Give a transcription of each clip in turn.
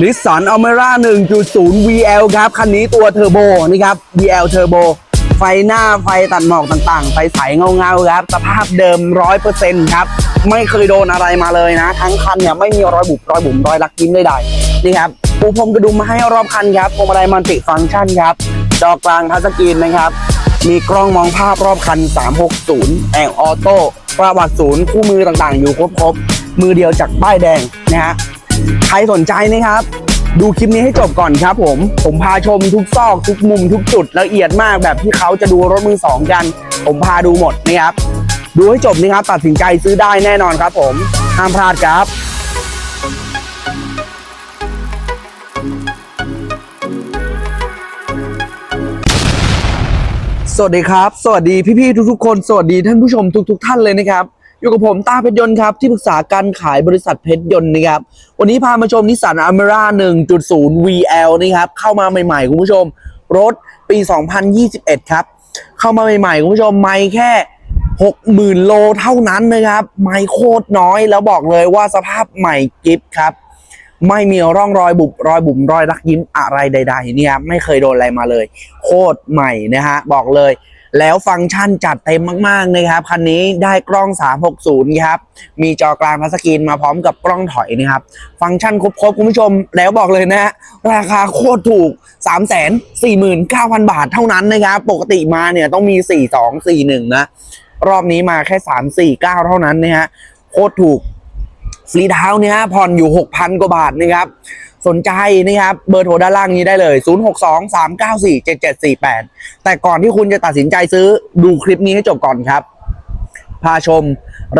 นิสสันอเมร่า1.0 VL ครับ คันนี้ตัวเทอร์โบนี่ครับ VL เทอร์โบไฟหน้าไฟตัดหมอกต่างๆ ไฟใสเงาๆครับ สภาพเดิม 100%ครับ ไม่เคยโดนอะไรมาเลยนะ ทั้งคันเนี่ยไม่มีรอยบุบรอยบุ๋มรอยลักยิ้มใดๆนี่ครับปูพรมกระดุมมาให้รอบคันครับพวงมาลัยมัลติฟังก์ชันครับจอกลางทัชสกรีนนะครับ มีกล้องมองภาพรอบคัน 360 แองออโต้ประวัติศูนย์คู่มือต่างๆ อยู่ครบๆมือเดียวจากป้ายแดงนะฮะ ใครสนใจนะครับ ดูคลิปนี้ให้จบก่อนครับ ผม ผมพาชมทุกซอกทุกมุมทุกจุดละเอียดมากแบบที่เขาจะดูรถมือสองกัน ผมพาดูหมดนะครับ ดูให้จบนะครับ ตัดสินใจซื้อได้แน่นอนครับ ผมห้ามพลาดครับสวัสดีครับ สวัสดีพี่ๆทุกๆคน สวัสดีท่านผู้ชมทุก ๆ ท่านเลยนะครับ อยู่กับผมตาเพชรยนต์ครับที่ปรึกษาการขายบริษัทเพชรยนต์นะครับวันนี้พามาชมนิสสันอเมร่า1.0 VL นะครับเข้ามาใหม่ๆคุณผู้ชม รถปี 2021 ครับ เข้ามาใหม่ๆคุณผู้ชมไม่แค่ 60,000 โลเท่านั้นนะครับไม่โคตรน้อยแล้วบอกเลยว่าสภาพใหม่กิฟครับไม่มีร่องรอยบุบรอยบุ๋มรอยรักยิ้มอะไรใด ๆ เนี่ยไม่เคยโดนอะไรมาเลย โคตรใหม่นะฮะบอกเลย แล้วฟังก์ชันจัดเต็มมากๆนะครับคันนี้ได้กล้อง 360 ครับ มีจอกลางทัสกรีนมาพร้อมกับกล้องถอยนะครับ ฟังก์ชันครบๆ คุณผู้ชม แล้วบอกเลยนะ ราคาโคตรถูก 349,000 บาทเท่านั้นนะครับ ปกติมาเนี่ยต้องมี 4241 นะ รอบนี้มาแค่ 349 เท่านั้นนะฮะโคตรถูกฟรีดาวน์เนี่ยผ่อนอยู่ 6,000 กว่าบาทนะครับ สนใจนะครับเบอร์โทรด้านล่างนี้ได้เลย 0623947748 แต่ก่อนที่คุณจะตัดสินใจซื้อดูคลิปนี้ให้จบก่อนครับ พาชม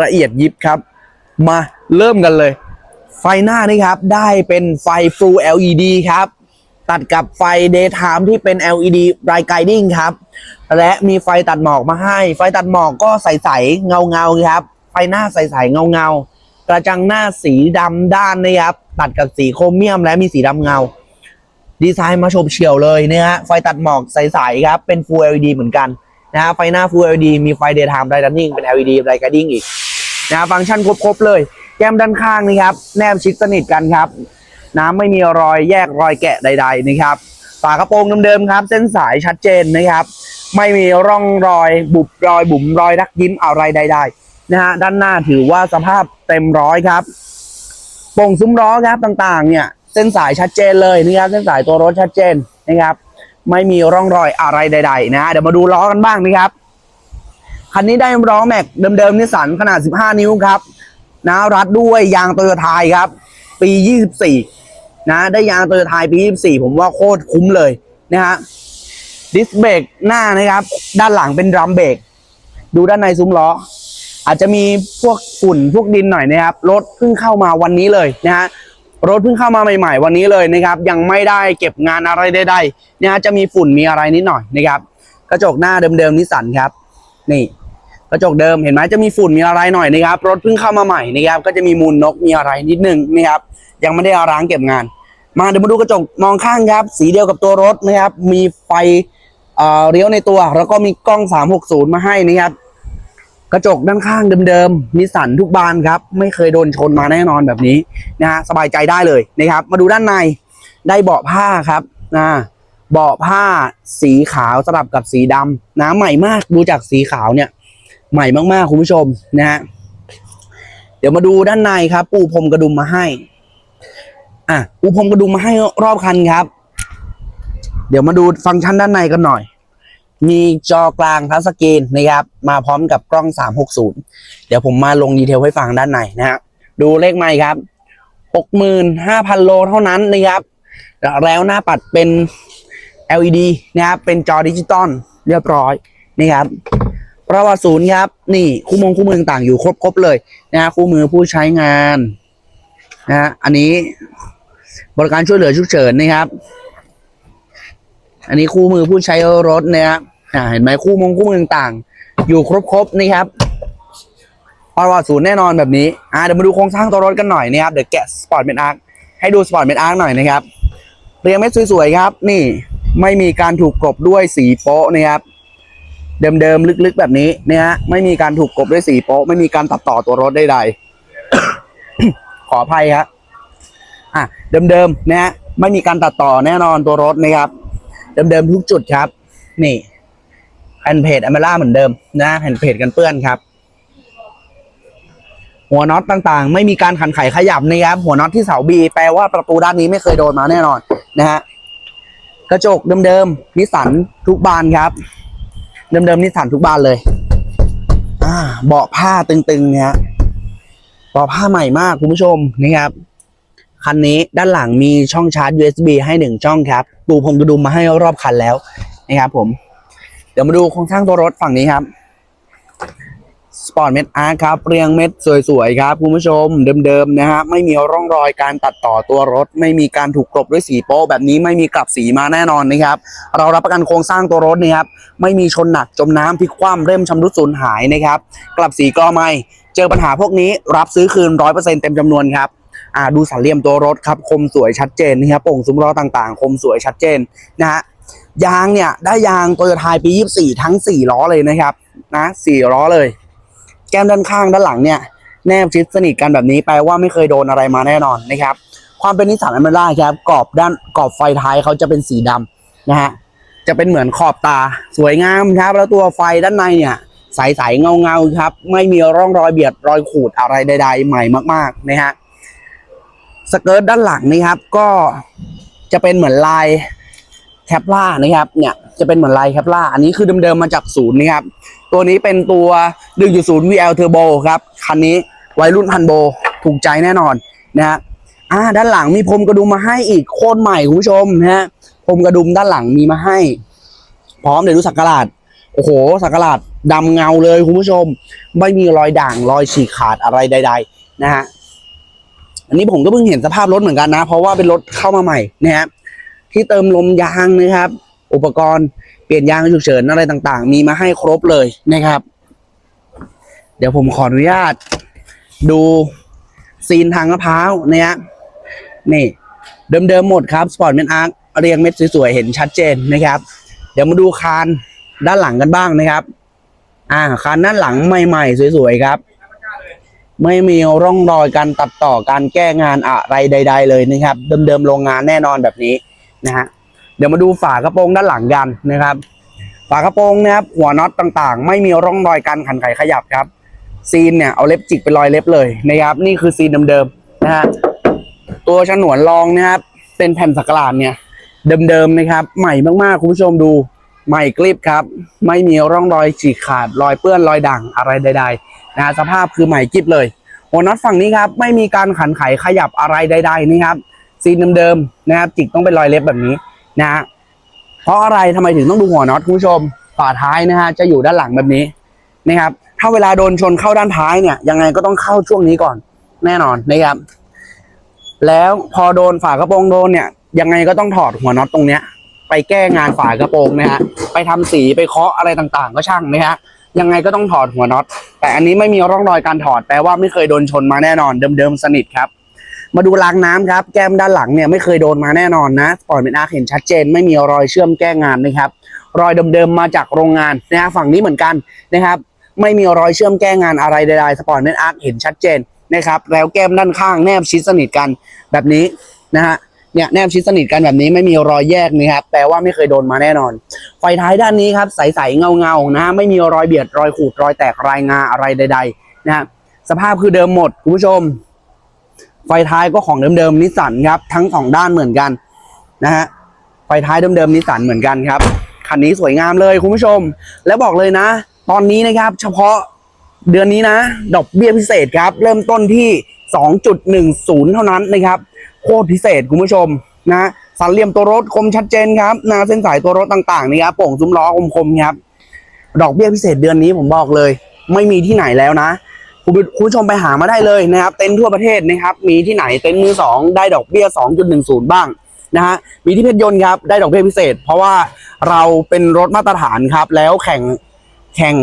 ละเอียดยิบครับ มาเริ่มกันเลย ไฟหน้านี่ครับ ได้เป็นไฟ Full LED ครับ ตัดกับไฟ Daytime ที่เป็น LED Bright Guiding ครับ และมีไฟตัดหมอกมาให้ ไฟตัดหมอกก็ใสๆเงาๆครับ ไฟหน้าใสๆเงาๆกระจังหน้าสีดำด้านนะครับ ตัดกับสีโครเมียมและมีสีดำเงา ดีไซน์มาชมเฉียวเลยนะฮะไฟตัดหมอกใสๆครับ เป็น Full LED เหมือนกันนะฮะไฟหน้า Full LED มีไฟ Daytime Bright Running เป็น LED Bright Guiding อีกนะฮะฟังก์ชันครบๆเลย แก้มด้านข้างนี่ครับ แนบชิดสนิทกันครับ น้ำไม่มีรอยแยกรอยแกะใด ๆ นะครับฝากระโปรงเดิมๆครับ เส้นสายชัดเจนนะครับ ไม่มีร่องรอย บุบรอยบุ๋มรอยรักยิ้มอะไรใด ๆ นะฮะด้านหน้าถือว่าสภาพเต็มร้อยครับ โป่งซุ้มล้อครับต่างๆ เนี่ยเส้นสายชัดเจนเลยนะครับเส้นสายตัวรถชัดเจนนะครับ ไม่มีร่องรอยอะไรใด ๆ นะเดี๋ยวมาดูล้อกันบ้างนะครับคันนี้ได้ล้อแม็กเดิมๆนิสสันขนาด 15 นิ้วครับนะรัดด้วยยางโตโยต้าครับ ปี 24 นะได้ยางโตโยต้าปี 24 ผมว่าโคตรคุ้มเลยนะฮะดิสเบรกหน้านะครับ ด้านหลังเป็นดรัมเบรกดูด้านในซุ้มล้อ อาจจะมีพวกฝุ่นพวกดินหน่อยนะครับรถเพิ่งเข้ามาวันนี้เลยนะฮะรถเพิ่งเข้ามาใหม่ๆ วันนี้เลยนะครับ ยังไม่ได้เก็บงานอะไรใดๆนะฮะจะมีฝุ่นมีอะไรนิดหน่อยนะครับ กระจกหน้าเดิมๆนิสสันครับ นี่กระจกเดิมเห็นไหมจะมีฝุ่นมีอะไรหน่อยนะครับ รถเพิ่งเข้ามาใหม่นะครับ ก็จะมีมูลนกมีอะไรนิดนึงนะครับ ยังไม่ได้เอาล้างเก็บงาน มาเดี๋ยวมาดูกระจกมองข้างครับ สีเดียวกับตัวรถนะครับ มีไฟเอ่อเลี้ยวในตัว แล้วก็มีกล้อง 360 มาให้นะครับ กระจกด้านข้างเดิมๆนิสสันทุกบานครับ ไม่เคยโดนชนมาแน่นอนแบบนี้นะฮะสบายใจได้เลยนะครับ มาดูด้านในได้เบาะผ้าครับนะเบาะผ้าสีขาวสลับกับสีดำนะใหม่มากดูจากสีขาวเนี่ย ใหม่มากๆคุณผู้ชมนะฮะเดี๋ยวมาดูด้านในครับ ปูพรมกระดุมมาให้อะปูพรมกระดุมมาให้รอบคันครับ เดี๋ยวมาดูฟังก์ชันด้านในกันหน่อย มีจอกลางทัชสกรีนนะครับมาพร้อมกับกล้อง 360 เดี๋ยวผมมาลงดีเทลให้ฟังด้านในนะฮะดูเลขไมค์ครับ 65,000 โลเท่านั้นนะครับ แล้วหน้าปัดเป็น LED นะครับเป็นจอดิจิตอลเรียบร้อยนะครับประวัติศูนย์ครับ นี่คู่มงคู่มือต่างๆอยู่ครบครบเลยนะฮะคู่มือผู้ใช้งานนะฮะอันนี้บริการช่วยเหลือฉุกเฉินนะครับ อันนี้คู่มือผู้ใช้รถนะครับ อ่าเห็นไหมคู่มงคู่มือต่างๆ อยู่ครบครบนี่ครับประวัติศูนย์แน่นอนแบบนี้อ่าเดี๋ยวมาดูโครงสร้างตัวรถกันหน่อยนะครับเดี๋ยวแกะสปอร์ตเมนอาร์ให้ดูสปอร์ตเมนอาร์หน่อยนะครับเรียงเม็ดสวยๆครับ นี่ไม่มีการถูกกลบด้วยสีโป๊ะนะครับเดิมๆลึกๆแบบนี้นะฮะไม่มีการถูกกลบด้วยสีโป๊ะไม่มีการตัดต่อตัวรถใดๆขออภัยครับอะเดิมๆนะฮะไม่มีการตัดต่อแน่นอนตัวรถนะครับ เดิมๆทุกจุดครับ นี่ แผ่นเพจอเมล่าเหมือนเดิมนะแผ่นเพจกันเปื้อนครับ หัวน็อตต่างๆ ไม่มีการขันไขขยับนะครับ หัวน็อตที่เสาบีแปลว่าประตูด้านนี้ไม่เคยโดนมาแน่นอนนะฮะกระจกเดิมๆนิสันทุกบานครับ เดิมๆนิสันทุกบานเลยอ่าเบาะผ้าตึงๆเนี่ยฮะเบาะผ้าใหม่มากคุณผู้ชมนะครับคันนี้ด้านหลังมีช่องชาร์จ USB ให้หนึ่งช่องครับ ปูพรมกระดุมมาให้รอบคันแล้วนะครับผม เดี๋ยวมาดูโครงสร้างตัวรถฝั่งนี้ครับสปอร์ตเม็ดอาร์ครับ เรียงเม็ดสวยๆครับคุณผู้ชมเดิมๆนะฮะไม่มีร่องรอยการตัดต่อตัวรถ ไม่มีการถูกกลบด้วยสีโป๊ะแบบนี้ไม่มีกลับสีมาแน่นอนนะครับ เรารับประกันโครงสร้างตัวรถนะครับไม่มีชนหนักจมน้ำพลิกคว่ำเริ่มชำรุดสูญหายนะครับ กลับสีกรอไม่เจอปัญหาพวกนี้รับซื้อคืนร้อยเปอร์เซ็นต์เต็มจำนวนครับอ่าดูสันเหลี่ยมตัวรถครับคมสวยชัดเจนนะครับโป่งซุ้มล้อต่างๆ คมสวยชัดเจนนะฮะ ยางเนี่ย ได้ยางโตโยต้าปี 24 ทั้ง 4 ล้อเลยนะครับนะ4ล้อเลย แก้มด้านข้างด้านหลังเนี่ย แนบชิดสนิทกันแบบนี้แปลว่าไม่เคยโดนอะไรมาแน่นอนนะครับ ความเป็นนิสสันอเมร่าครับกรอบด้านกรอบไฟท้ายเขาจะเป็นสีดำนะฮะจะเป็นเหมือนขอบตาสวยงามครับ แล้วตัวไฟด้านในเนี่ยใสๆเงาๆครับ ไม่มีร่องรอยเบียดรอยขูดอะไรใด ๆ ใหม่มากๆนะฮะสเกิร์ตด้านหลังนี่ครับ ก็จะเป็นเหมือนลาย แคปล่านะครับ เนี่ยจะเป็นเหมือนลายแคปล่า อันนี้คือเดิมๆมาจากศูนย์นะครับ ตัวนี้เป็นตัว 1.0 VL Turbo ครับ คันนี้วัยรุ่นพันโบถูกใจแน่นอนนะฮะอ่าด้านหลังมีพรมกระดุมมาให้อีกโคตรใหม่คุณผู้ชมนะฮะพรมกระดุมด้านหลังมีมาให้ พร้อมเดี๋ยวดูสักการาดโอ้โหสักการาดดำเงาเลยคุณผู้ชม ไม่มีรอยด่างรอยฉีกขาดอะไรใด ๆ นะฮะอันนี้ผมก็เพิ่งเห็นสภาพรถเหมือนกันนะ เพราะว่าเป็นรถเข้ามาใหม่นะครับ ที่เติมลมยางนะครับ อุปกรณ์เปลี่ยนยางฉุกเฉินอะไรต่างๆ มีมาให้ครบเลยนะครับ เดี๋ยวผมขออนุญาต ดูซีนทางมะพร้าวนะฮะนี่เดิมๆหมดครับสปอร์ตเมนอาร์คเรียงเม็ดสวยๆเห็นชัดเจนนะครับ เดี๋ยวมาดูคานด้านหลังกันบ้างนะครับ อ่าคานด้านหลังใหม่ๆสวยๆครับ ไม่มีร่องรอยการตัดต่อการแก้งานอะไรใด ๆ เลยนะครับ เดิมๆโรงงานแน่นอนแบบนี้ นะฮะเดี๋ยวมาดูฝากระโปรงด้านหลังกันนะครับ ฝากระโปรงนะครับหัวน็อตต่างๆ ไม่มีร่องรอยการขันไขขยับครับ ซีนเนี่ยเอาเล็บจิกเป็นรอยเล็บเลยนะครับนี่คือซีนเดิมๆนะฮะตัวฉนวนรองนะครับเป็นแผ่นสักหลาดเนี่ยเดิมๆนะครับ ใหม่มากๆคุณผู้ชมดูใหม่กริบครับ ไม่มีร่องรอยฉีกขาดรอยเปื้อนรอยด่างอะไรใด ๆ นะฮะสภาพคือใหม่กริบเลยหัวน็อตฝั่งนี้ครับ ไม่มีการขันไขขยับอะไรใด ๆนะครับ ซีนเดิมๆนะครับ จิกต้องเป็นรอยเล็บแบบนี้นะฮะเพราะอะไรทำไมถึงต้องดูหัวน็อตคุณผู้ชมฝาท้ายนะฮะจะอยู่ด้านหลังแบบนี้นะครับ ถ้าเวลาโดนชนเข้าด้านท้ายเนี่ยยังไงก็ต้องเข้าช่วงนี้ก่อนแน่นอนนะครับ แล้วพอโดนฝากระโปรงโดนเนี่ย ยังไงก็ต้องถอดหัวน็อตตรงเนี้ย ไปแก้งานฝากระโปรงนะฮะไปทำสีไปเคาะอะไรต่างๆ ก็ช่างนะฮะยังไงก็ต้องถอดหัวน็อต แต่อันนี้ไม่มีร่องรอยการถอดแปลว่าไม่เคยโดนชนมาแน่นอนเดิมๆสนิทครับ มาดูรางน้ำครับ แก้มด้านหลังเนี่ยไม่เคยโดนมาแน่นอนนะสปอร์ตเป็นอาร์เห็นชัดเจน ไม่มีรอยเชื่อมแก้งานนะครับ รอยเดิมๆมาจากโรงงานนะฮะฝั่งนี้เหมือนกันนะครับ ไม่มีรอยเชื่อมแก้งานอะไรใดๆสปอร์ตเมนอาร์เห็นชัดเจนนะครับ แล้วแก้มด้านข้างแนบชิดสนิทกันแบบนี้นะฮะเนี่ยแนบชิดสนิทกันแบบนี้ไม่มีรอยแยกนะครับแปลว่าไม่เคยโดนมาแน่นอน ไฟท้ายด้านนี้ครับใสๆเงาๆนะฮะไม่มีรอยเบียดรอยขูดรอยแตกรายงาอะไรใด ๆ นะฮะสภาพคือเดิมหมดคุณผู้ชม ไฟท้ายก็ของเดิมๆนิสสันครับ ทั้งสองด้านเหมือนกันนะฮะไฟท้ายเดิมๆนิสสันเหมือนกันครับคันนี้สวยงามเลยคุณผู้ชม แล้วบอกเลยนะ ตอนนี้นะครับ เฉพาะเดือนนี้นะ ดอกเบี้ยพิเศษครับ เริ่มต้นที่ 2.10 เท่านั้นนะครับ โคตรพิเศษคุณผู้ชมนะสันเหลี่ยมตัวรถคมชัดเจนครับนาเส้นสายตัวรถต่างๆนี่ครับโป่งซุ้มล้อคมๆครับ ดอกเบี้ยพิเศษเดือนนี้ผมบอกเลย ไม่มีที่ไหนแล้วนะ คุณผู้ชมไปหามาได้เลยนะครับ เต็นท์ทั่วประเทศนะครับ มีที่ไหนเต็นท์มือสองได้ดอกเบี้ย 2.10 บ้างนะฮะมีที่เพชรยนต์ครับได้ดอกเบี้ยพิเศษ เพราะว่าเราเป็นรถมาตรฐานครับ แล้วแข่งแข่ง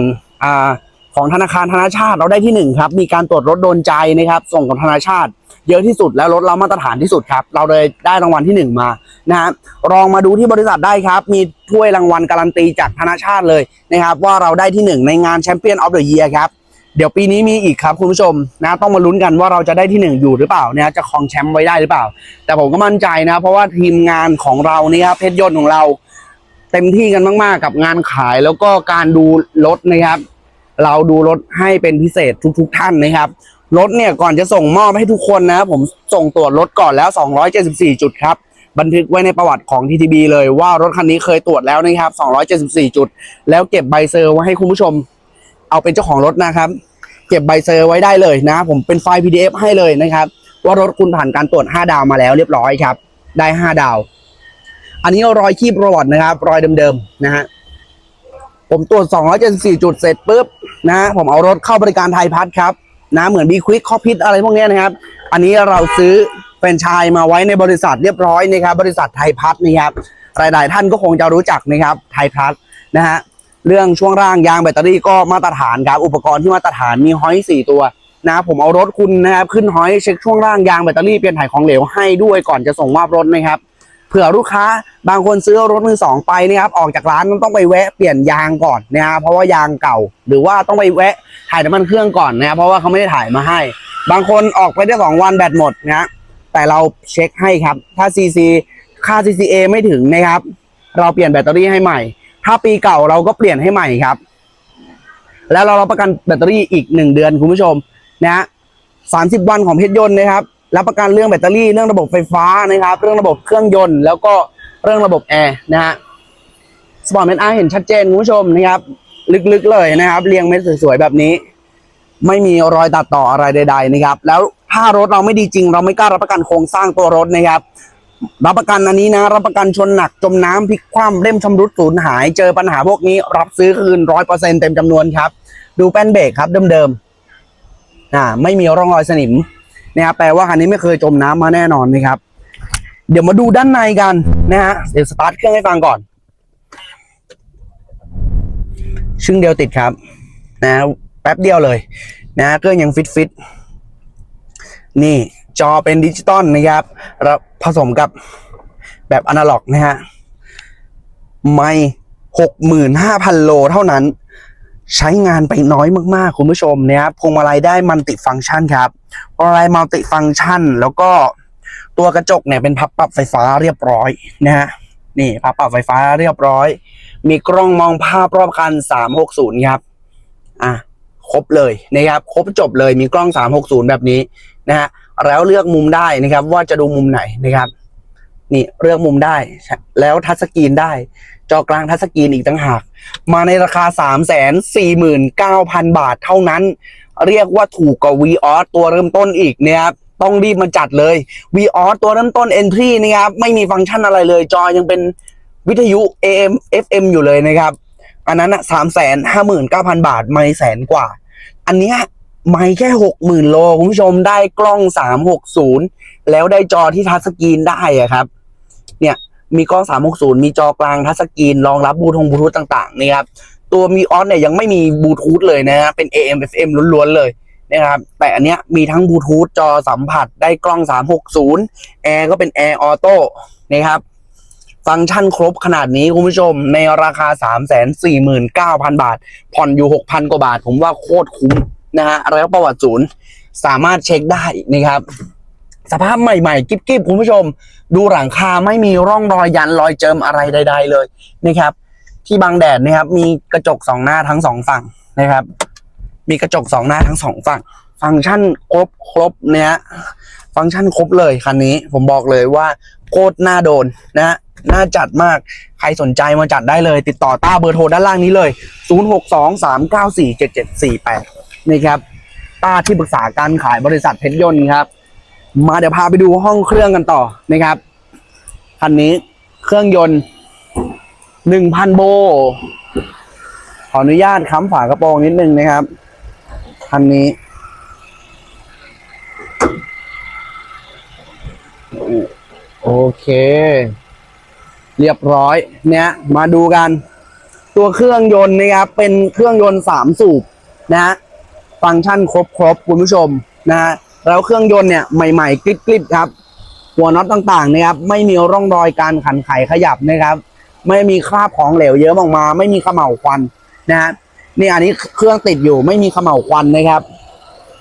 อ่าของธนาคารธนาชาติเราได้ที่หนึ่งครับมีการตรวจรถโดนใจนะครับส่งกับธนาชาติ เยอะที่สุดแล้วรถเรามาตรฐานที่สุดครับ เราเลยได้รางวัลที่หนึ่งมานะฮะลองมาดูที่บริษัทได้ครับ มีถ้วยรางวัลการันตีจากธนาชาติเลยนะครับว่าเราได้ที่หนึ่งในงานแชมเปี้ยนออฟเดอะเยียร์ครับ เดี๋ยวปีนี้มีอีกครับคุณผู้ชมนะต้องมาลุ้นกันว่าเราจะได้ที่หนึ่งอยู่หรือเปล่านะจะครองแชมป์ไว้ได้หรือเปล่า แต่ผมก็มั่นใจนะ เพราะว่าทีมงานของเราเนี่ยครับเพชรยนต์ของเรา เต็มที่กันมากๆ กับงานขายแล้วก็การดูรถนะครับ เราดูรถให้เป็นพิเศษทุกๆท่านนะครับรถเนี่ยก่อนจะส่งมอบให้ทุกคนนะผมส่งตรวจรถก่อนแล้ว 274 จุดครับบันทึกไว้ในประวัติของ TTB เลยว่ารถคันนี้เคยตรวจแล้วนะครับ274 จุด แล้วเก็บใบเซอร์ไว้ให้คุณผู้ชม เอาเป็นเจ้าของรถนะครับ เก็บใบเซอร์ไว้ได้เลยนะ ผมเป็นไฟล์ PDF ให้เลยนะครับ ว่ารถคุณผ่านการตรวจ 5 ดาวมาแล้วเรียบร้อยครับ ได้ 5 ดาว อันนี้รอยคีบระวัตินะครับ รอยเดิมๆนะฮะผมตรวจ 274 จุดเสร็จปุ๊บนะ ผมเอารถเข้าบริการไทยพัฒนครับนะเหมือนบีควิกคอพิทอะไรพวกนี้นะครับ อันนี้เราซื้อแฟรนไชส์มาไว้ในบริษัทเรียบร้อยนะครับ บริษัทไทยพัฒน์นะครับหลายๆท่านก็คงจะรู้จักนะครับไทยพัฒน์นะฮะ เรื่องช่วงร่างยางแบตเตอรี่ก็มาตรฐานครับอุปกรณ์ที่มาตรฐานมีห้อยสี่ตัวนะผมเอารถคุณนะครับขึ้นห้อยเช็คช่วงร่างยางแบตเตอรี่เปลี่ยนถ่ายของเหลวให้ด้วยก่อนจะส่งมอบรถนะครับเผื่อลูกค้าบางคนซื้อรถมือสองไปนะครับออกจากร้านต้องไปแวะเปลี่ยนยางก่อนนะครับเพราะว่ายางเก่า หรือว่าต้องไปแวะถ่ายน้ำมันเครื่องก่อนนะครับเพราะว่าเขาไม่ได้ถ่ายมาให้ บางคนออกไปได้สองวันแบตหมดนะแต่เราเช็คให้ครับ ถ้า CC ค่า CCA ไม่ถึงนะครับ เราเปลี่ยนแบตเตอรี่ให้ใหม่ ถ้าปีเก่าเราก็เปลี่ยนให้ใหม่ครับ แล้วเรารับประกันแบตเตอรี่อีกหนึ่งเดือนคุณผู้ชมนะฮะสามสิบวันของเพชรยนต์นะครับรับประกันเรื่องแบตเตอรี่เรื่องระบบไฟฟ้านะครับ เรื่องระบบเครื่องยนต์ แล้วก็เรื่องระบบแอร์นะฮะสปอร์ตเมนอาร์เห็นชัดเจนคุณผู้ชมนะครับ ลึกๆเลยนะครับ เรียงเม็ดสวยๆแบบนี้ ไม่มีรอยตัดต่ออะไรใด ๆ นะครับ แล้วถ้ารถเราไม่ดีจริง เราไม่กล้ารับประกันโครงสร้างตัวรถนะครับ รับประกันอันนี้นะ รับประกันชนหนักจมน้ำพลิกคว่ำเล่มชำรุดสูญหาย เจอปัญหาพวกนี้ รับซื้อคืนร้อยเปอร์เซ็นเต็มจำนวนครับ ดูแป้นเบรกครับเดิมๆอ่าไม่มีร่องรอยสนิมนะครับแปลว่าคันนี้ไม่เคยจมน้ำมาแน่นอนนะครับ เดี๋ยวมาดูด้านในกันนะฮะเดี๋ยวสตาร์ทเครื่องให้ฟังก่อน ชึ่งเดียวติดครับ นะแป๊บเดียวเลย นะเครื่องยังฟิตฟิตนี่ จอเป็นดิจิตอลนะครับแล้วผสมกับแบบอนาล็อกนะฮะไม่หกหมื่นห้าพันโลเท่านั้น ใช้งานไปน้อยมากๆ คุณผู้ชมนะครับพวงมาลัยได้มัลติฟังก์ชันครับพวงมาลัยมัลติฟังก์ชัน แล้วก็ตัวกระจกเนี่ยเป็นพับปรับไฟฟ้าเรียบร้อยนะฮะนี่พับปรับไฟฟ้าเรียบร้อย มีกล้องมองภาพรอบคัน 360 ครับ อะ ครบเลยนะครับ ครบจบเลย มีกล้อง 360 แบบนี้นะฮะ แล้วเลือกมุมได้นะครับ ว่าจะดูมุมไหนนะครับ นี่เลือกมุมได้ แล้วทัชสกรีนได้ จอกลางทัชสกรีนอีกต่างหาก มาในราคา 349,000 บาทเท่านั้น เรียกว่าถูกกว่า v ีออสตัวเริ่มต้นอีกนะครับต้องรีบมาจัดเลย v ีออสตัวเริ่มต้น Entry นะครับ ไม่มีฟังก์ชันอะไรเลย จอยังเป็นวิทยุ AM FM อยู่เลยนะครับ อันนั้นอะสามแสนห้าหมื่นเก้าพันบาท ไม่แสนกว่า อันเนี้ย ไม่แค่หกหมื่นโลคุณผู้ชมได้กล้องสามหกศูนย์แล้วได้จอที่ทัชสกรีนได้อะครับ เนี่ยมีกล้องสามหกศูนย์มีจอกลางทัชสกรีนรองรับบลูทูธบลูทูธต่าง ๆ นี่ครับ ตัวมีออสเนี่ยยังไม่มีบลูทูธเลยนะฮะเป็น AM FM ล้วนๆเลยนะครับแต่อันเนี้ยมีทั้งบลูทูธจอสัมผัสได้กล้อง 360 แอร์ก็เป็นแอร์ออโต้นะครับ ฟังก์ชันครบขนาดนี้คุณผู้ชมในราคา 349,000 บาท ผ่อนอยู่ 6,000 กว่าบาท ผมว่าโคตรคุ้ม นะฮะแล้วประวัติศูนย์สามารถเช็คได้นะครับ สภาพใหม่ๆ กิ๊บๆ คุณผู้ชม ดูหลังคาไม่มีร่องรอยยันรอยเจิมอะไรใด ๆ เลยนะครับ ที่บังแดดนะครับ มีกระจกสองหน้าทั้งสองฝั่งนะครับ มีกระจกสองหน้าทั้งสองฝั่ง ฟังก์ชันครบครบเนี่ย ฟังก์ชันครบเลยคันนี้ ผมบอกเลยว่าโคตรน่าโดนนะฮะน่าจัดมาก ใครสนใจมาจัดได้เลย ติดต่อต้าเบอร์โทรด้านล่างนี้เลย 0623947748 นะครับต้าที่ปรึกษาการขายบริษัทเพชรยนต์ครับ มาเดี๋ยวพาไปดูห้องเครื่องกันต่อนะครับคันนี้เครื่องยนต์หนึ่งพันโบ ขออนุญาตค้ำฝากระโปรงนิดนึงนะครับคันนี้โอเค เรียบร้อย เนี่ย มาดูกัน ตัวเครื่องยนต์นะครับ เป็นเครื่องยนต์สามสูบนะฮะ ฟังก์ชันครบครบคุณผู้ชมนะฮะแล้วเครื่องยนต์เนี่ยใหม่ๆกริบๆครับ หัวน็อตต่างๆนะครับไม่มีร่องรอยการขันไขขยับนะครับ ไม่มีคราบของเหลวเยอะออกมา ไม่มีเขม่าวควันนะฮะนี่อันนี้เครื่องติดอยู่ไม่มีเขม่าวควันนะครับ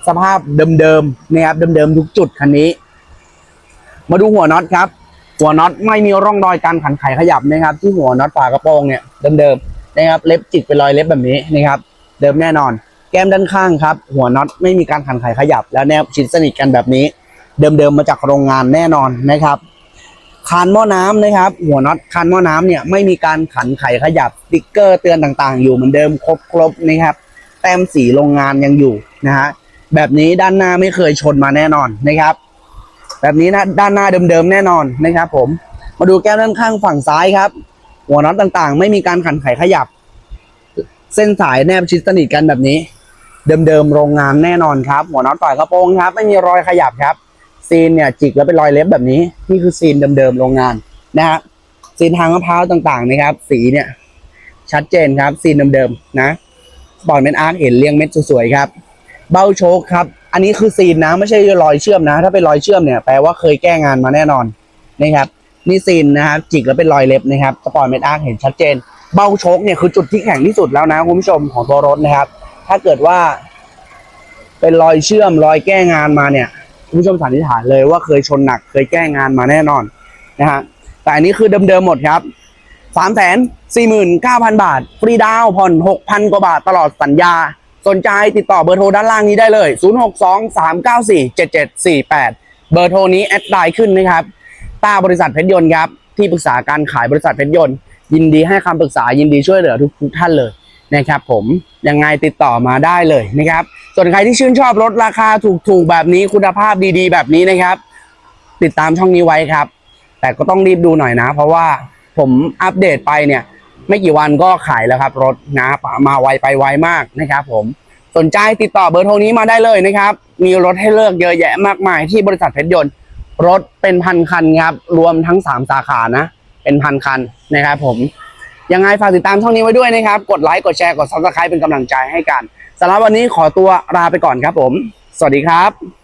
สภาพเดิมๆนะครับเดิมๆทุกจุดคันนี้ มาดูหัวน็อตครับ หัวน็อตไม่มีร่องรอยการขันไขขยับนะครับ ที่หัวน็อตฝากระโปรงเนี่ยเดิมๆนะครับเล็บจิกเป็นรอยเล็บแบบนี้นะครับ เดิมแน่นอน แก้มด้านข้างครับ หัวน็อตไม่มีการขันไขขยับ แล้วแนบชิดสนิทกันแบบนี้ เดิมๆมาจากโรงงานแน่นอนนะครับคานหม้อน้ำนะครับ หัวน็อตคานหม้อน้ำเนี่ยไม่มีการขันไขขยับติ๊กเกอร์เตือนต่างๆ อยู่เหมือนเดิมครบๆนะครับ แต้มสีโรงงานยังอยู่นะฮะแบบนี้ด้านหน้าไม่เคยชนมาแน่นอนนะครับ แบบนี้นะด้านหน้าเดิมๆแน่นอนนะครับ ผมมาดูแก้มด้านข้างฝั่งซ้ายครับ หัวน็อตต่างๆ ไม่มีการขันไขขยับ เส้นสายแนบชิดสนิทกันแบบนี้ เดิมๆโรงงานแน่นอนครับหัวน็อตฝากระโปรงครับ ไม่มีรอยขยับครับ ซีนเนี่ยจิกแล้วเป็นรอยเล็บแบบนี้ นี่คือซีนเดิมๆโรงงานนะฮะซีนทางมะพร้าวต่างๆนะครับ สีเนี่ย ชัดเจนครับ ซีนเดิมๆนะสปอร์ตเมนอาร์เห็นเรียงเม็ดสวยๆครับ เบ้าโชคครับ อันนี้คือซีนนะ ไม่ใช่รอยเชื่อมนะ ถ้าเป็นรอยเชื่อมเนี่ยแปลว่าเคยแก้งานมาแน่นอนนะครับนี่ซีนนะครับจิกแล้วเป็นรอยเล็บนะครับสปอร์ตเมนอาร์เห็นชัดเจน เบ้าโชคเนี่ยคือจุดที่แข็งที่สุดแล้วนะคุณผู้ชมของตัวรถนะครับ ถ้าเกิดว่า เป็นรอยเชื่อมรอยแก้งานมาเนี่ยคุณผู้ชมสันนิษฐานเลยว่าเคยชนหนักเคยแก้งานมาแน่นอนนะฮะแต่อันนี้คือเดิมๆหมดครับสามแสนสี่หมื่นเก้าพันบาท ฟรีดาวผ่อนหกพันกว่าบาทตลอดสัญญา สนใจติดต่อเบอร์โทรด้านล่างนี้ได้เลย 0 6 2 3 9 4 7 7 4 8 เบอร์โทรนี้แอดไลน์ขึ้นนะครับต้าบริษัทเพชรยนต์ครับ ที่ปรึกษาการขายบริษัทเพชรยนต์ ยินดีให้คำปรึกษายินดีช่วยเหลือทุกท่านเลย นะครับผมยังไงติดต่อมาได้เลยนะครับ ส่วนใครที่ชื่นชอบรถราคาถูกๆแบบนี้คุณภาพดีๆ แบบนี้นะครับ ติดตามช่องนี้ไว้ครับ แต่ก็ต้องรีบดูหน่อยนะ เพราะว่าผมอัปเดตไปเนี่ย ไม่กี่วันก็ขายแล้วครับ รถนะมาไวไปไวมากนะครับ ผมสนใจติดต่อเบอร์โทรนี้มาได้เลยนะครับ มีรถให้เลือกเยอะแยะมากมายที่บริษัทเพชรยนต์ รถเป็นพันคันครับ รวมทั้ง 3 สาขานะ เป็นพันคันนะครับผม ยังไงฝากติดตามช่องนี้ไว้ด้วยนะครับ กดไลค์กดแชร์กดซับสไครป์เป็นกำลังใจให้กันสำหรับวันนี้ขอตัวลาไปก่อนครับผม สวัสดีครับ